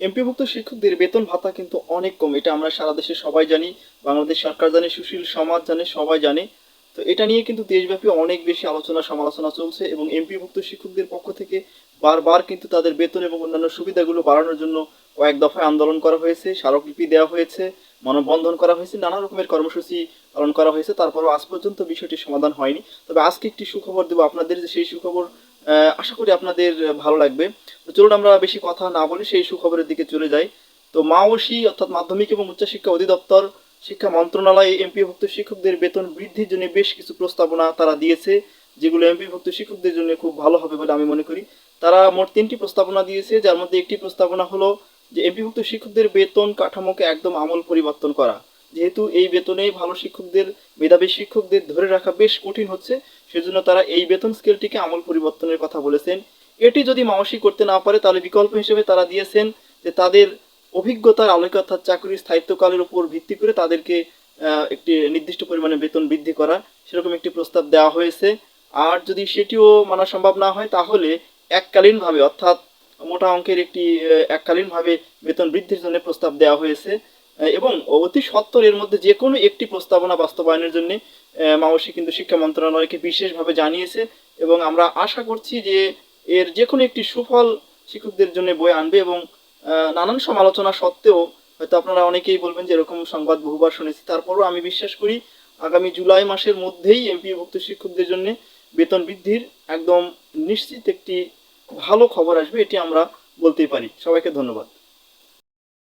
এমপিভুক্ত শিক্ষকদের বেতন ভাতা কিন্তু অনেক কম, এটা আমরা সারা দেশে সবাই জানি, বাংলাদেশ সরকার জানে, সুশীল সমাজ জানে, সবাই জানে। তো এটা নিয়ে কিন্তু দেশব্যাপী অনেক বেশি আলোচনা, সমালোচনা চলছে এবং এমপিভুক্ত শিক্ষকদের পক্ষ থেকে বারবার কিন্তু তাদের বেতন এবং অন্যান্য সুবিধাগুলো বাড়ানোর জন্য কয়েক দফায় আন্দোলন করা হয়েছে, স্মারকলিপি দেওয়া হয়েছে, মানববন্ধন করা হয়েছে, নানা রকমের কর্মসূচি পালন করা হয়েছে, তারপরও আজ পর্যন্ত বিষয়টি সমাধান হয়নি। তবে আজকে একটি সুখবর দেবো আপনাদের, যে সেই সুখবর আশা করি আপনাদের ভালো লাগবে। তো চলুন আমরা বেশি কথা না বলে সেই সুখবরের দিকে চলে যাই। তো মাওসি অর্থাৎ মাধ্যমিক এবং উচ্চশিক্ষা অধিদপ্তর, শিক্ষা মন্ত্রণালয় এমপিভুক্ত শিক্ষকদের বেতন বৃদ্ধির জন্য বেশ কিছু প্রস্তাবনা তারা দিয়েছে, যেগুলো এমপিভুক্ত শিক্ষকদের জন্য খুব ভালো হবে বলে আমি মনে করি। তারা মোট তিনটি প্রস্তাবনা দিয়েছে, যার মধ্যে একটি প্রস্তাবনা হলো যে এমপিভুক্ত শিক্ষকদের বেতন কাঠামোকে একদম আমল পরিবর্তন করা। যেহেতু এই বেতনে ভালো শিক্ষকদের, মেধাবী শিক্ষকদের ধরে রাখা বেশ কঠিন হচ্ছে, সেজন্য তারা এই বেতন স্কেলটিকে আমূল পরিবর্তনের কথা বলেছেন। এটি যদি মাওসি করতে না পারে, তাহলে বিকল্প হিসেবে তারা দিয়েছেন যে তাদের অভিজ্ঞতার আলোকে অর্থাৎ চাকরির স্থায়িত্বকালের উপর ভিত্তি করে তাদেরকে একটি নির্দিষ্ট পরিমাণে বেতন বৃদ্ধি করা, সেরকম একটি প্রস্তাব দেওয়া হয়েছে। আর যদি সেটিও মানা সম্ভব না হয়, তাহলে এককালীনভাবে, অর্থাৎ মোটা অঙ্কের একটি এককালীনভাবে বেতন বৃদ্ধির জন্য প্রস্তাব দেওয়া হয়েছে। এবং অতি সত্বর এর মধ্যে যে কোনো একটি প্রস্তাবনা বাস্তবায়নের জন্য মাওসি কিন্তু শিক্ষা মন্ত্রণালয়কে বিশেষভাবে জানিয়েছে এবং আমরা আশা করছি যে এর যে কোনো একটি সুফল শিক্ষকদের জন্য বয়ে আনবে এবং নানান সমালোচনা সত্ত্বেও হয়তো আপনারা অনেকেই বলবেন যে এরকম সংবাদ বহুবার শুনেছি। তারপরও আমি বিশ্বাস করি আগামী জুলাই মাসের মধ্যেই এমপিভুক্ত শিক্ষকদের জন্য বেতন বৃদ্ধির একদম নিশ্চিত একটি ভালো খবর আসবে, এটি আমরা বলতেই পারি। সবাইকে ধন্যবাদ।